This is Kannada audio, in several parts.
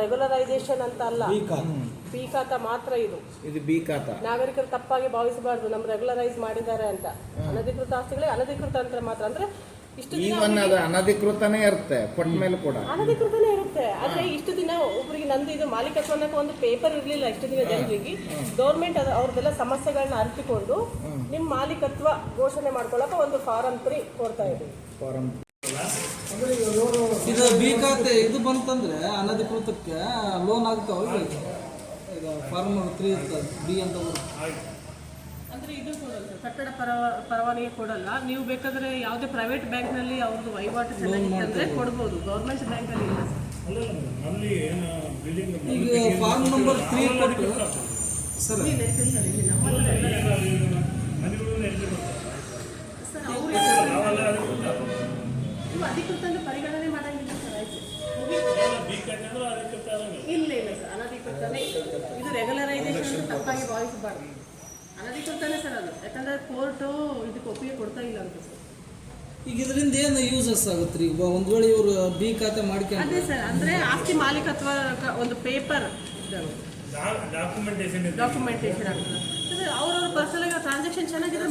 ರೆಗ್ಯುಲರೈಸೇಷನ್ ಅಂತ ಅಲ್ಲ. ಬಿ ಖಾತೆ. ಮಾತ್ರ ಇದು. ಇದು ಬಿ ಖಾತಾ. ನಾಗರಿಕರು ತಪ್ಪಾಗಿ ಭಾವಿಸಬಾರ್ದು ನಮ್ ರೆಗ್ಯುಲರೈಸ್ ಮಾಡಿದ್ದಾರೆ ಅಂತ. ಅನಧಿಕೃತ ಆಸ್ತಿಗಳೇ ಅನಧಿಕೃತ ಅಂತ ಮಾತ್ರ. ಅಂದ್ರೆ ಇಷ್ಟು ದಿನ ಈವನ್ ಅದು ಅನಧಿಕೃತನೇ ಇರುತ್ತೆ ಕೊಟ್ಟ ಮೇಲೆ ಕೂಡ. ಅನಧಿಕೃತನೇ ಇರುತ್ತೆ. ಆದ್ರೆ ಇಷ್ಟು ದಿನ ಒಬ್ಬರಿಗೆ ನಂದು ಇದು ಮಾಲೀಕತ್ವ ಅನ್ನೋಕೆ ಒಂದು ಪೇಪರ್ ಇರಲಿಲ್ಲ ಇಷ್ಟು ದಿನ ಜನರಿಗೆ. ಗೌರ್ಮೆಂಟ್ ಅವ್ರದ್ದೆಲ್ಲ ಸಮಸ್ಯೆಗಳನ್ನ ಅರಿತುಕೊಂಡು ನಿಮ್ಮ ಮಾಲೀಕತ್ವ ಘೋಷಣೆ ಮಾಡ್ಕೊಳ್ಳೋಕೆ ಒಂದು ಫಾರಂ ತ್ರೀ ಕೊಡ್ತಾ ಇದ್ದೀವಿ. ಫಾರಂ ಇದು ಬಿ ಖಾತೆ ಇದು ಬಂತಂದ್ರೆ ಅನಧಿಕೃತಕ್ಕೆ ಲೋನ್ ಆಗ್ತಾವ ಈಗ ಫಾರ್ಮ್ ತ್ರೀ ಇರ್ತದೆ ಬಿ ಅಂತ ಬರುತ್ತೆ. ಅಂದ್ರೆ ಇದು ಕೊಡಲ್ಲ. ಕಟ್ಟಡ ಪರವ ಪರವಾನಗಿ ಕೊಡಲ್ಲ. ನೀವು ಬೇಕಾದ್ರೆ ಯಾವುದೇ ಪ್ರೈವೇಟ್ ಬ್ಯಾಂಕ್ನಲ್ಲಿ ಅವ್ರದ್ದು ವಹಿವಾಟು ಚೆನ್ನಾಗಿತ್ತಂದ್ರೆ ಕೊಡ್ಬೋದು. ಗೌರ್ಮೆಂಟ್ ಬ್ಯಾಂಕ್ ಅಲ್ಲಿ ಇಲ್ಲ. ಈಗ ಫಾರ್ಮ್ ನಂಬರ್ ತ್ರೀ ಕೊಟ್ಟು ಸರ್ ಇಲ್ಲ, ಅಧಿಕೃತ ಅಂತ ಪರಿಗಣನೆ ಮಾಡಂಗಿಲ್ಲ ಸರ್ ಆಯ್ತು. ಇಲ್ಲ ಇಲ್ಲ ಸರ್ ಅನಧಿಕೃತನೇ. ಇದು ರೆಗ್ಯುಲರೈಸೇಷನ್ ಅಂತ ತಪ್ಪಾಗಿ ಭಾವಿಸಬಾರ್ದು. ಅನಧಿಕೃತನೇ ಸರ್ ಅದು. ಯಾಕಂದ್ರೆ ಕೋರ್ಟು ಇದಕ್ಕೆ ಒಪ್ಪಿಗೆ ಕೊಡ್ತಾ ಇಲ್ಲ ಅಂತ ಸರ್. ಈಗ ಇದರಿಂದ ಏನು ಯೂಸಸ್ ಆಗುತ್ತೆ ರೀ? ಒಂದು ವೇಳೆ ಇವರು ಬಿ ಖಾತೆ ಮಾಡ್ಕೊಂಡು ಅದೇ ಸರ್ ಅಂದ್ರೆ ಆಸ್ತಿ ಮಾಲೀಕತ್ವ ಒಂದು ಪೇಪರ್ ಡಾಕ್ಯುಮೆಂಟೇಶನ್ ಡಾಕ್ಯುಮೆಂಟೇಶನ್ ಆಗ್ತದೆ. ಅಂದ್ರೆ ಅವ್ರವ್ರ ಪರ್ಸನಲ್ ಟ್ರಾನ್ಸಾಕ್ಷನ್ ಚೆನ್ನಾಗಿದ್ರೆ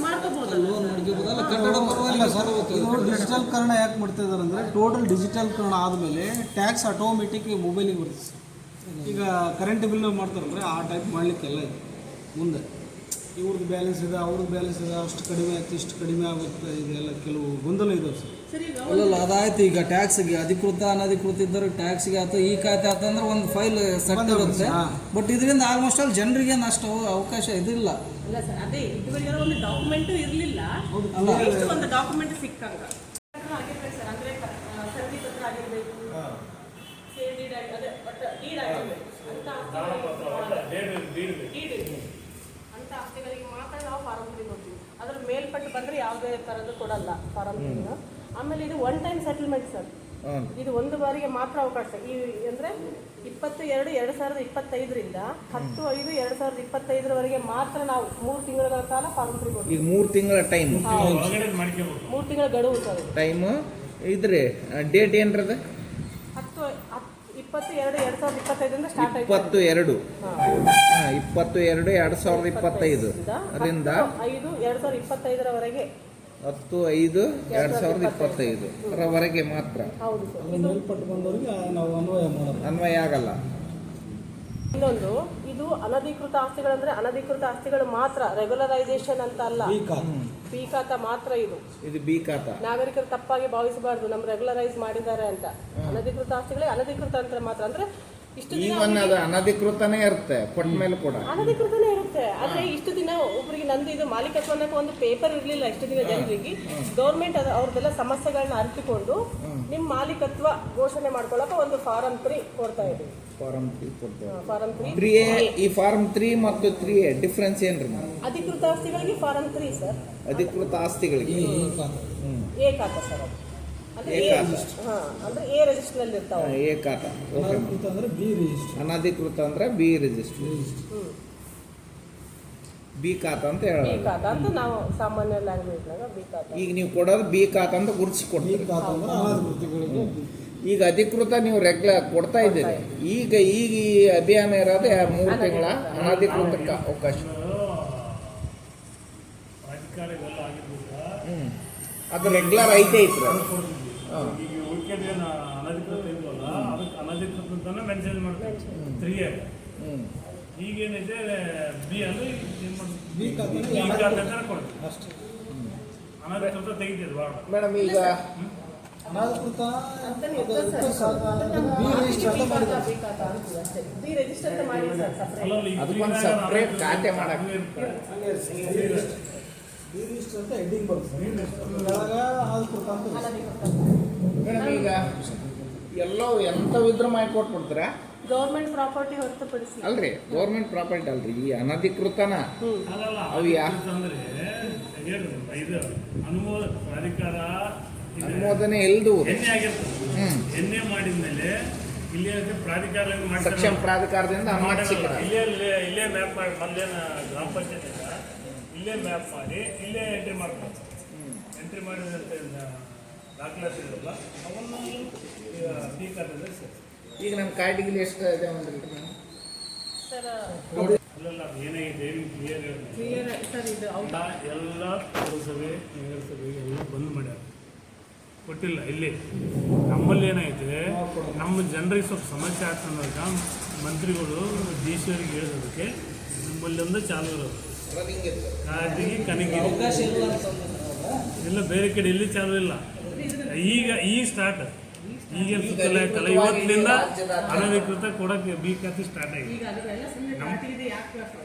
ಡಿಜಿಟಲ್ ಕರಣ ಯಾಕೆ ಮಾಡ್ತಿದ್ದಾರೆ ಅಂದರೆ ಟೋಟಲ್ ಡಿಜಿಟಲ್ ಕರಣ ಆದಮೇಲೆ ಟ್ಯಾಕ್ಸ್ ಆಟೋಮೆಟಿಕ್ ಮೊಬೈಲಿಗೆ ಬರುತ್ತೆ ಸರ್. ಈಗ ಕರೆಂಟ್ ಬಿಲ್ ಮಾಡ್ತಾರಂದ್ರೆ ಆ ಟೈಪ್ ಮಾಡಲಿಕ್ಕೆಲ್ಲ ಇದೆ. ಮುಂದೆ ಇವ್ರದ್ದು ಬ್ಯಾಲೆನ್ಸ್ ಇದೆ ಅವ್ರದ್ದು ಬ್ಯಾಲೆನ್ಸ್ ಇದೆ ಅಷ್ಟು ಕಡಿಮೆ ಆಯ್ತು ಇಷ್ಟು ಕಡಿಮೆ ಆಗುತ್ತೆ ಇದೆಲ್ಲ ಕೆಲವು ಗೊಂದಲ ಇದಾವೆ ಸರ್. ಅಲ್ಲಲ್ಲ ಅದಾಯ್ತು ಈಗ ಟ್ಯಾಕ್ಸ್ಗೆ ಅಧಿಕೃತ ಅನಧಿಕೃತ ಇದ್ದರೆ ಟ್ಯಾಕ್ಸ್ಗೆ ಆಯ್ತು ಈ ಖಾತೆ ಆತಂದ್ರೆ ಒಂದು ಫೈಲ್ ಸೆಟ್ ಇರುತ್ತೆ. ಬಟ್ ಇದರಿಂದ ಆಲ್ಮೋಸ್ಟ್ ಆಲ್ ಜನರಿಗೆ ಅಷ್ಟು ಅವಕಾಶ ಇದಿಲ್ಲ. ಇಲ್ಲ ಸರ್ ಅದೇ ಇದುವರೆಗೆ ಒಂದು ಡಾಕ್ಯುಮೆಂಟ್ ಇರಲಿಲ್ಲ. ಒಂದು ಡಾಕ್ಯುಮೆಂಟ್ ಸಿಕ್ಕಂಗ ಆಗಿರ್ಬೇಕು ಸರ್ ಅಂದ್ರೆ ಖರೀದಿ ಪತ್ರ ಆಗಿರ್ಬೇಕು ಸೇಲ್ ಡೀಡ್ ಆಗಿ ಅದೇ ಒಟ್ಟು ಡೀಡ್ ಆಗಿರ್ಬೇಕು ಅಂತ ಆಸ್ತಿಗಳಿಗೆ ಡೀಡ್ ಅಂತ ಆಸ್ತಿಗಳಿಗೆ ಮಾತ್ರ ನಾವು ಫಾರಂ ತ್ರೀ ಕೊಡ್ತೀವಿ ಅದ್ರ ಮೇಲ್ಪಟ್ಟು ಬಂದ್ರೆ ಯಾವುದೇ ಥರದ್ದು ಕೊಡಲ್ಲ ಫಾರಂ ತ್ರೀನ ಆಮೇಲೆ ಇದು ಒನ್ ಟೈಮ್ ಸೆಟಲ್ಮೆಂಟ್ ಸರ್. ಇದು ಒಂದು ಬಾರಿಗೆ ಮಾತ್ರ ಅವಕಾಶ. ಈ ಅಂದ್ರೆ ಇಪ್ಪತ್ತು ಎರಡು ಎರಡ್ ಸಾವಿರದ ಇಪ್ಪತ್ತೈದರಿಂದ ಹತ್ತು ಐದು ಎರಡ್ ಸಾವಿರದ ಇಪ್ಪತ್ತೈದರವರೆಗೆ ಮಾತ್ರ ನಾವು ಮೂರು ತಿಂಗಳ ಕಾಲ ಕೊಡ್ತೀವಿ. ಈಗ ಮೂರು ತಿಂಗಳ ಟೈಮ್ ಮೂರು ತಿಂಗಳ ಗಡುವು ಸರ್ ಟೈಮ್ ಇದ್ರೆ ಡೇಟ್ ಏನ್ರದ? ಹತ್ತು ಹತ್ತು ಇಪ್ಪತ್ತು ಎರಡು ಎರಡ್ ಸಾವಿರದ ಇಪ್ಪತ್ತೈದರಿಂದ ಸ್ಟಾರ್ಟ್ ಆಯ್ತು. ಇಪ್ಪತ್ತು ಎರಡು. ಇಪ್ಪತ್ತು ಎರಡು ಎರಡು ಸಾವಿರದ ಇಪ್ಪತ್ತೈದು. ರಿಂದ ಐದು ಎರಡ್ ಸಾವಿರದ ಇಪ್ಪತ್ತೈದರವರೆಗೆ ಹತ್ತು ಐದು ಎರಡು ಸಾವಿರದ ಇಪ್ಪತ್ತೈದು. ರವರೆಗೆ ಮಾತ್ರ. ಹೌದು ಸರ್. ಅದ್ರ ಮೇಲ್ಪಟ್ಟು ಬಂದವರಿಗೆ ನಾವು ಅನ್ವಯ ಮಾಡೋದು. ಅನ್ವಯ ಆಗಲ್ಲ. ಇನ್ನೊಂದು ಇದು ಅನಧಿಕೃತ ಆಸ್ತಿಗಳಂದ್ರೆ ಅನಧಿಕೃತ ಆಸ್ತಿಗಳು ಮಾತ್ರ ರೆಗ್ಯುಲರೈಸೇಷನ್ ಅಂತ ಅಲ್ಲ. ಈ ಖಾತ. ಮಾತ್ರ ಇದು. ಇದು ಬಿ ಖಾತಾ. ನಾಗರಿಕರು ತಪ್ಪಾಗಿ ಭಾವಿಸಬಾರ್ದು ನಮ್ ರೆಗ್ಯುಲರೈಸ್ ಮಾಡಿದ್ದಾರೆ ಅಂತ. ಅನಧಿಕೃತ ಆಸ್ತಿಗಳೇ ಅನಧಿಕೃತ ಅಂತ ಮಾತ್ರ. ಅಂದ್ರೆ ಈವನ್ ಅದು ಅನಧಿಕೃತನೇ ಇರುತ್ತೆ ಕೊಟ್ಟ ಮೇಲೆ ಕೂಡ. ಅನಧಿಕೃತನೇ ಇರುತ್ತೆ. ಆದ್ರೆ ಇಷ್ಟು ದಿನ ಒಬ್ಬರಿಗೆ ನಂದು ಇದು ಮಾಲೀಕತ್ವ ಅನ್ನೋಕೆ ಒಂದು ಪೇಪರ್ ಇರಲಿಲ್ಲ ಇಷ್ಟು ದಿನ ಜನರಿಗೆ ಗೌರ್ಮೆಂಟ್ ಅವ್ರದ್ದೆಲ್ಲ ಸಮಸ್ಯೆಗಳನ್ನ ಅರಿತುಕೊಂಡು ನಿಮ್ಮ ಮಾಲೀಕತ್ವ ಘೋಷಣೆ ಮಾಡ್ಕೊಳ್ಳೋಕೆ ಒಂದು ಫಾರಂ ತ್ರೀ ಕೊಡ್ತಾ ಇದ್ದೀವಿ. ಫಾರಂ ತ್ರೀ ಫಾರಂ ತ್ರೀ ಈ ಫಾರಂ ತ್ರೀ ಮತ್ತು ತ್ರೀ ಡಿಫ್ರೆನ್ಸ್ ಏನ್ರಿ ಅಧಿಕೃತ ಆಸ್ತಿಗಳಿಗೆ ಫಾರಂ ತ್ರೀ ಸರ್ ಅಧಿಕೃತ ಆಸ್ತಿಗಳಿಗೆ. ಏಕಾತ ಸರ್ ಅದು. ಖಾತಾ ಓಕೆ ಅನಧಿಕೃತ ಬಿ ರಿಜಿಸ್ಟರ್ ಅನಧಿಕೃತ ಅಂದ್ರೆ ಬಿ ರಿಜಿಸ್ಟರ್ ಬಿ ಖಾತ ಅಂತ ಹೇಳೋದು. ನಾವು ಸಾಮಾನ್ಯ ಖಾತಾ. ಈಗ ನೀವು ಕೊಡೋದು ಬಿ ಖಾತ ಅಂತ ಗುರುತಿಸಿಕೊಡ್ತೀವಿ ಈಗ ಅಧಿಕೃತ ನೀವು ರೆಗ್ಯುಲರ್ ಕೊಡ್ತಾ ಇದ್ದೀರಿ. ಈಗ ಈಗ ಈ ಅಭಿಯಾನ ಇರೋದೇ ಮೂರು ತಿಂಗಳ ಅನಧಿಕೃತಕ್ಕೆ ಅವಕಾಶ. ಅದು ರೆಗ್ಯುಲರ್ ಐತೆ ಐತ್ರಿ ಅದು. ಈಗ ಉಳ್ಕೆದು ಏನು ಅನಧಿಕೃತ ಇಲ್ವಲ್ಲ ಅದಕ್ಕೆ ಅನಧಿಕೃತ ಅಂತಾನೆ ಮೆನ್ಷನ್ ಮಾಡ್ತಾರೆ ತ್ರೀ ಇಯರ್ ಹ್ಮ್. ಈಗೇನಿದೆ ಬಿ ಅಂದ್ರೆ? ಬಿ ಖಾತೆ ಕೊಡ್ತೀವಿ ಅಷ್ಟೇ. ಅನಧಿಕೃತ ತೆಗಿತೀರಿ ಭಾಳ ಮೇಡಮ್ ಈಗ ಅನಧಿಕೃತ ಅಂತ ಅಂತ ಅಂತ ಅದಕ್ಕೊಂದು ಅನಧಿಕೃತ ಖಾತೆ ಮಾಡಕ್ಕೆ. ಬಿ ರಿಜಿಸ್ಟರ್ ಅಂತ ಹೆಡ್ಡಿಂಗ್ ಬರುತ್ತೆ. ಕೆಳಗ ಅನಧಿಕೃತ ಅಂತ. ಮೇಡಮ್ ಈಗ ಎಲ್ಲವೂ ಎಂಥವಿದ್ರು ಮಾಡಿ ಕೊಟ್ಬಿಡ್ತೀರಾ ಗೌರ್ಮೆಂಟ್ ಪ್ರಾಪರ್ಟಿ ಹೊರತುಪಡಿಸಿ. ಅಲ್ರಿ ಗೌರ್ಮೆಂಟ್ ಪ್ರಾಪರ್ಟಿ ಅಲ್ರಿ ಈ ಅನಧಿಕೃತನ. ಅಲ್ಲಲ್ಲ ಅವು ಯಾ- ಅನಧಿಕೃತ ಅಂದ್ರೆ ಏನು ಇದು ಅನುಮೋದ ಪ್ರಾಧಿಕಾರ ಅನುಮೋದನೆ ಇಲ್ದು ಎಣ್ಣೆ ಆಗಿರ್ತದೆ. ಹ್ಮ್. ಎಣ್ಣೆ ಮಾಡಿದ್ಮೇಲೆ ಇಲ್ಲಿ ಏನಂತೆ ಪ್ರಾಧಿಕಾರ ಏನ್ ಮಾಡ್ತಾರೆ? ಸಕ್ಷಮ ಪ್ರಾಧಿಕಾರದಿಂದ ಅನುಮತಿ ಇಲ್ಲೇ ಇಲ್ಲೇ ಮ್ಯಾಪ್ ಮಾಡಿ ಮೊದಲೇನ ಗ್ರಾಮ ಪಂಚಾಯತ್ ಇಲ್ಲೇ ಮ್ಯಾಪ್ ಮಾಡಿ ಇಲ್ಲೇ ಎಂಟ್ರಿ ಮಾಡ್ತಾರೆ. ಎಂಟ್ರಿ ಮಾಡಿದಂತೆ ದಾಖಲಾತಿ ಇರಲ್ಲ ಅವನ್ನ ಖಾತೆದಲ್ಲಿ ಸೇರ್ಸಿ. ಈಗ ನಮ್ಮ ಕಾರ್ಡಿಗೆ ಎಷ್ಟು ಇದೆ ಒಂದು ಇಲ್ಲ ಸರ್ ಅಲ್ಲೆಲ್ಲ ಏನಾಗಿದೆ ಕ್ಲಿಯರ್ ಸರ್ ಇದು ಎಲ್ಲ ಪುರಸಭೆ ನಗರಸಭೆ ಎಲ್ಲ ಬಂದ್ ಮಾಡ್ಯಾರ. ಕೊಟ್ಟಿಲ್ಲ ಇಲ್ಲಿ. ನಮ್ಮಲ್ಲಿ ಏನಾಯ್ತು ನಮ್ಮ ಜನರಿಗೆ ಸ್ವಲ್ಪ ಸಮಸ್ಯೆ ಆಗ್ತಂದಾಗ ಮಂತ್ರಿಗಳು ಡಿ ಸಿ ಅವ್ರಿಗೆ ಹೇಳಿದಕ್ಕೆ ನಮ್ಮಲ್ಲಿಂದ ಚಾಲು ಇರೋದು. ಕಾಟಿಗೆ ಕನಗಿ ಅವಕಾಶ ಇಲ್ಲ ಬೇರೆ ಕಡೆ ಇಲ್ಲಿ ಚಾಲು ಇಲ್ಲ. ಈಗ ಈಗ ಸ್ಟಾರ್ಟ್ ಈಗೇನು ಸುತ್ತಲ್ಲ ಆಯ್ತಲ್ಲ ಇವತ್ತಿನಿಂದ ಅನಧಿಕೃತ ಕೊಡಕ್ಕೆ ಬಿ ಖಾತೆ ಸ್ಟಾರ್ಟ್ ಆಗಿದೆ.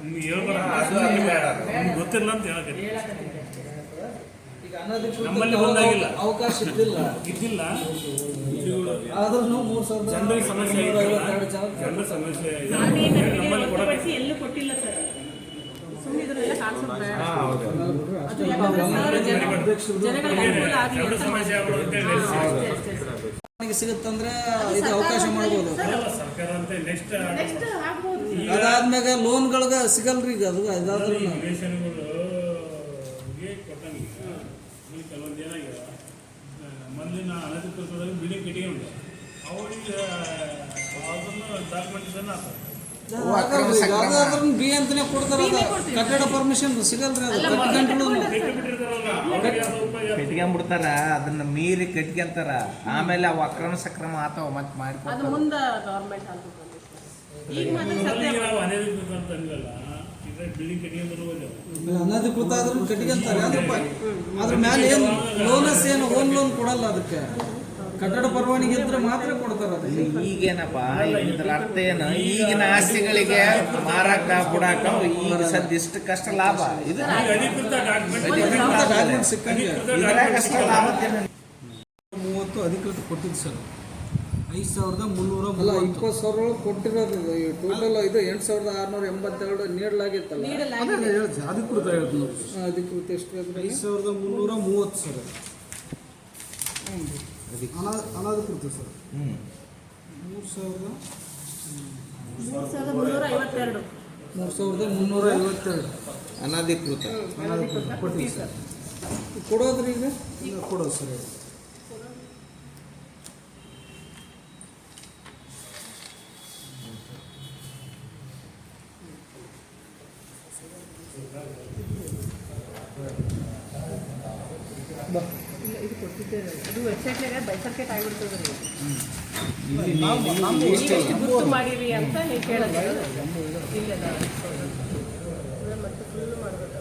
ನಿಮ್ಗೆ ಗೊತ್ತಿಲ್ಲ ಅಂತ ಹೇಳಕ್ಕೆ ನಮ್ಮಲ್ಲಿ ಒಂದಾಗಿಲ್ಲ ಅವಕಾಶ ಇದ್ದಿಲ್ಲ. ಇದ್ದಿಲ್ಲ. ಇವುಗಳು ಆದ್ರೂ ಮೂರು ಸಾವಿರದ ಜನರಿಗೆ ಸಮಸ್ಯೆ ಜನರ ಸಮಸ್ಯೆ ನಮ್ಮಲ್ಲಿ ಕೊಡಕ್ಕೆ ಎಲ್ಲೂ ಕೊಟ್ಟಿಲ್ಲ ಸರ್. ಸುಮ್ಮನೆ ಇದನ್ನೆಲ್ಲ ಕಾಣಿಸೋದು ಬೇಡ. ಅದು ಯಾಕಂದ್ರೆ ಸರ್ ಜನ- ಜನಗಳಿಗೆ ಅನುಕೂಲ ಆಗಲಿ ಜನರ ಅಂತ ಸಮಸ್ಯೆ ಆಗ್ಬಾರ್ದು ಅಂತ ಹೇಳಿ ಅಷ್ಟೇ ಅಷ್ಟೇ ನನಗೆ ಸಿಗುತ್ತಂದ್ರೆ ಇದು ಅವಕಾಶ ಮಾಡ್ಬೋದು. ಸರ್ಕಾರ ಅಂತ ನೆಕ್ಸ್ಟ್ ನೆಕ್ಸ್ಟ್ ಆಗ್ಬೋದು. ಅದಾದ್ಮ್ಯಾಗ ಲೋನ್ಗಳಿಗೆ ಸಿಗಲ್ರಿ ಈಗ ಅದು ಅದಾದ್ರೂ ನಿವೇಶನಗಳು ಕೊಟ್ಟಂಗೆ ಈಗ ಕೆಲವೊಂದು ಏನಾಗಿದೆ ಮೊದಲಿನ ಅನಧಿಕೃತವಾಗಿ ಬಿಲ್ಡಿಂಗ್ ಕಟ್ಟಿಗೆ ಅವರಿಗೆ ಅದನ್ನು ಡಾಕ್ಯುಮೆಂಟೇಷನ್ ಆಗ್ತದೆ ಬಿ ಅಂತಾನೆ ಕೊಡ್ತಾರ ಅದ. ಕಟ್ಟಡ ಪರ್ಮಿಷನ್ ಸಿಗಲ್ರಿ ಅದು. ಕಟ್ಕೊಂಡ್ಬಿಡ್ತಾರ ಅದನ್ನ ಮೀರಿ ಕಟ್ಕೊಂತಾರ. ಆಮೇಲೆ ಅವು ಅಕ್ರಮ ಸಕ್ರಮ ಆತಾವ ಮತ್ ಮಾಡ್ಕೊಂಡು ಅನಧಿಕೃತ ಆದ್ರೂ ಕಟ್ಕೊಂತಾರೆ. ಅದ್ರ ಮೇಲೆ ಏನು ಲೋನಸ್ ಏನು? ಹೋಮ್ ಲೋನ್ ಕೊಡಲ್ಲ ಅದಕ್ಕೆ. ಕಟ್ಟಡ ಪರವಾನಿಗೆ ಇದ್ರೆ ಮಾತ್ರ ಕೊಡ್ತಾರೆ ಅದಕ್ಕೆ. ಈಗೇನಪ್ಪ ಇದ್ರ ಅರ್ಥ ಏನು? ಈಗಿನ ಆಸ್ತಿಗಳಿಗೆ ಮಾರಾಟ ಬಿಡಾಕ ಈಗ ಸದ್ಯ ಎಷ್ಟು ಕಷ್ಟ ಲಾಭ. ಇದು ಕಷ್ಟ ಲಾಭ? ಮೂವತ್ತು ಅಧಿಕೃತ ಕೊಟ್ಟಿದ್ದು ಸರ್. ಐದು ಸಾವಿರದ ಮುನ್ನೂರ ಅಲ್ಲ ಇಪ್ಪತ್ತು ಸಾವಿರ ಒಳಗೆ ಕೊಟ್ಟಿರೋದು ಟೋಟಲ್ ಇದು ಎಂಟು ಸಾವಿರದ ಆರುನೂರ ಎಂಬತ್ತೆರಡು ನೀಡಲಾಗಿತ್ತಲ್ಲ? ಅಧಿಕೃತ ಹೇಳ್ತೀನಿ ನೋಡಿ. ಅಧಿಕೃತ ಎಷ್ಟು? ಐದು ಸಾವಿರದ ಮುನ್ನೂರ ಮೂವತ್ತು ಸರ್. ಅನಾ ಅನಧಿಕೃತ ಸರ್. ಹ್ಞೂ ಮೂರು ಸಾವಿರದ ಮೂರು ಸಾವಿರದ ಮುನ್ನೂರ ಐವತ್ತೆರಡು ಮೂರು ಸಾವಿರದ ಮುನ್ನೂರ ಐವತ್ತೆರಡು ಅನಧಿಕೃತ. ಅನಧಿಕೃತ. ಕೊಡ್ತೀವಿ ಸರ್. ಕೊಡೋದ್ರಿ ಈಗ? ಈಗ ಕೊಡೋದು ಸರ್. ಇದು. ಕೊಟ್ಟಿದ್ದೇವೆ ಅದು ವೆಬ್ಸೈಟ್ನಾಗ ಬೈಸರ್ಕೇಟ್ ಆಗಿಬಿಡ್ತದೆ ಎಷ್ಟು ಗುರ್ತು ಮಾಡಿರಿ ಅಂತ ನೀವು ಕೇಳೋದು ಇಲ್ಲ ಮತ್ತೆ ಫುಲ್ ಮಾಡಬೇಕು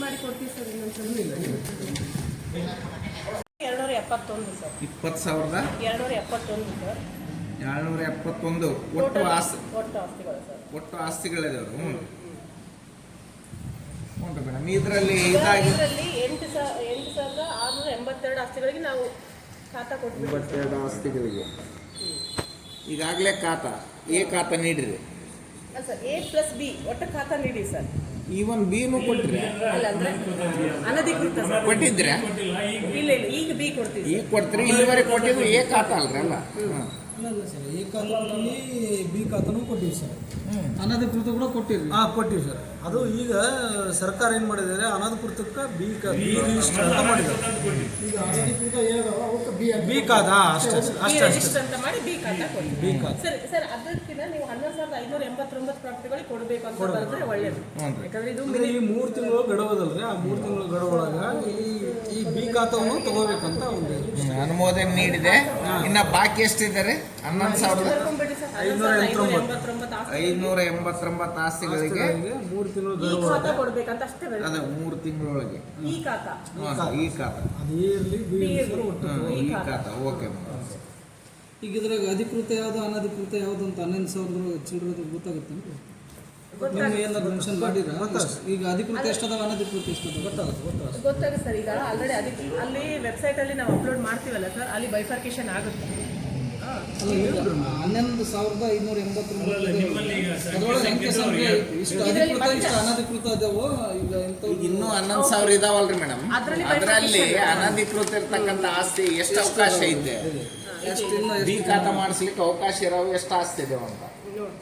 ಮಾಡಿ ಕೊಡ್ತೀವಿ ಸರ್ ಎರಡುನೂರ ಎಪ್ಪತ್ತೊಂದು ಸರ್. ಇಪ್ಪತ್ತು ಸಾವಿರದ ಎರಡುನೂರ ಎಪ್ಪತ್ತೊಂದು ಸರ್. ಏಳ್ನೂರ ಎಪ್ಪತ್ತೊಂದು ಒಟ್ಟು ಆಸ್ತಿ. ಒಟ್ಟು ಆಸ್ತಿಗಳು ಸರ್. ಒಟ್ಟು ಆಸ್ತಿಗಳಿದಾವೆ ಅವರು ಉಂಟು ಮೇಡಮ್. ಇದರಲ್ಲಿ ಇದಾಗಿ ಇದರಲ್ಲಿ ಎಂಟು ಸಾವಿರ ಎಂಟು ಸಾವಿರದ ಆರುನೂರ ಎಂಬತ್ತೆರಡು ಆಸ್ತಿಗಳಿಗೆ ನಾವು ಖಾತಾ ಕೊಟ್ಟು ಎಂಬತ್ತೆರಡು ಆಸ್ತಿಗಳಿಗೆ. ಈಗಾಗಲೇ ಖಾತಾ. ಎ ಖಾತಾ ನೀಡಿರಿ. ಸರ್ ಎ ಪ್ಲಸ್ ಬಿ ಒಟ್ಟು ಖಾತಾ ನೀಡಿ ಸರ್. ಈವನ್ ಬಿನು ಕೊಟ್ರಿ. ಅಲ್ಲ ಅಂದ್ರೆ ಅನಧಿಕೃತ ಸರ್. ಕೊಟ್ಟಿದ್ರೆ ಇಲ್ಲ ಇಲ್ಲ ಈಗ ಬಿ ಕೊಡ್ತೀವಿ ಈಗ ಕೊಡ್ತೀರಿ ಇಲ್ಲಿವರೆಗೆ ಕೊಟ್ಟಿದ್ರು ಎ ಖಾತಾ ಅಲ್ರಿ ಅಲ್ಲ? ಹ್ಮ್. ಇಲ್ಲ ಸರ್ ಎ ಖಾತಾದಲ್ಲಿ ಬಿ ಖಾತಾನು ಕೊಟ್ಟಿವಿ ಸರ್. ಅನಧಿಕೃತ ಕೂಡ ಕೊಟ್ಟಿರಿ ಹಾಂ ಕೊಟ್ಟಿವಿ ಸರ್. ಅದು ಈಗ ಸರ್ಕಾರ ಏನು ಮಾಡಿದ್ದಾರೆ ಅನಧಿಕೃತಕ್ಕೆ ಬಿ ಬಿ ರಿಜಿಸ್ಟರ್ ಅಂತ ಮಾಡಿದ್ದಾರೆ. ಈಗ ಅನಧಿಕೃತ ಅಷ್ಟೇ ಅವಕ್ಕೆ ಬಿ ಅಷ್ಟೇ ಅಷ್ಟೇ ರಿಜಿಸ್ಟರ್ ಅಂತ ಮಾಡಿ ಬಿ ಖಾತಾ ಕೊಡ್ತೀವಿ ಬಿ ಖಾತಾ. ಸರ್ ಸರ್ ಅದಕ್ಕಿಂತ ನೀವು ಹನ್ನೊಂದು ಸಾವಿರದ ಐನೂರ ಎಂಬತ್ತೊಂಬತ್ತು ಪ್ರಾಪ್ತಿಗಳಿಗೆ ಕೊಡಬೇಕು ಅಂತ ಹೇಳಿದ್ರೆ ಒಳ್ಳೇದು. ಯಾಕಂದ್ರೆ ಇದು ಈ ಮೂರು ತಿಂಗಳು ಗಡುವದಲ್ರಿ ಆ ಮೂರು ತಿಂಗಳು ಗಡುವೊಳಗ ಈ ಈ ಬಿ ಖಾತಾವನ್ನು ತಗೋಬೇಕಂತ ಒಂದು ಅನುಮೋದನೆ ನೀಡಿದೆ. ಇನ್ನ ಬಾಕಿ ಎಷ್ಟಿದ್ದಾರೆ? ಹನ್ನೊಂದು ಸಾವಿರದ ಐನೂರ ಎಂಬತ್ತೊಂಬತ್ತು. ಐನೂರ ಎಂಬತ್ತೊಂಬತ್ತು ಆಸ್ತಿಗಳಿಗೆ ಮೂರು ತಿಂಗಳು ಅದೇ ಮೂರು ತಿಂಗಳೊಳಗೆ. ಈ ಖಾತ. ಈ ಖಾತ. ಈ ಖಾತಾ. ಓಕೆ ಈಗ ಇದ್ರಾಗ ಅಧಿಕೃತ ಯಾವುದು ಅನಧಿಕೃತ ಯಾವುದು ಅಂತ ಹನ್ನೊಂದು ಸಾವಿರದ ಚಿಲ್ಲರೆ ಗೊತ್ತಾಗುತ್ತೆ ನಿಮ್ಮ ಏನಾದ್ರು ಮೆನ್ಷನ್ ಮಾಡಿರ? ಈಗ ಅಧಿಕೃತ ಎಷ್ಟದಾವ ಅನಧಿಕೃತ ಎಷ್ಟದ ಗೊತ್ತಾಗುತ್ತೆ ಗೊತ್ತಾಗುತ್ತೆ. ಗೊತ್ತಾಗುತ್ತೆ ಸರ್. ಈಗ ಆಲ್ರೆಡಿ ಅಲ್ಲಿ ವೆಬ್ಸೈಟ್ ಅಲ್ಲಿ ನಾವು ಅಪ್ಲೋಡ್ ಮಾಡ್ತೀವಲ್ಲ ಸರ್ ಅಲ್ಲಿ ಬೈಫರ್ಕೇಶನ್ ಆಗುತ್ತೆ. ಹನ್ನೊಂದು ಸಾವಿರದ ಐನೂರ ಎಂಬತ್ತು ಇನ್ನೂ ಹನ್ನೊಂದು ಸಾವಿರ ಇದಾವಲ್ರಿ ಮೇಡಮ್. ಅದ್ರಲ್ಲಿ ಅನಧಿಕೃತ ಇರ್ತಕ್ಕಂಥ ಆಸ್ತಿ ಎಷ್ಟು ಅವಕಾಶ ಐತೆ? ಎಷ್ಟು ಇನ್ನು ಬಿ ಖಾತಾ ಮಾಡಿಸ್ಲಿಕ್ಕೆ ಅವಕಾಶ ಇರೋ ಎಷ್ಟು ಆಸ್ತಿ ಇದೆ ಅಂತ? ನೋಡಿ.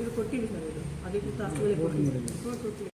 ಇದು ಕೊಟ್ಟಿವಿ ಸರ್ ಇದು. ಅಧಿಕೃತ ಆಸ್ತಿಗಳಿಗೆ. ಕೊಟ್ಟಿವಿ.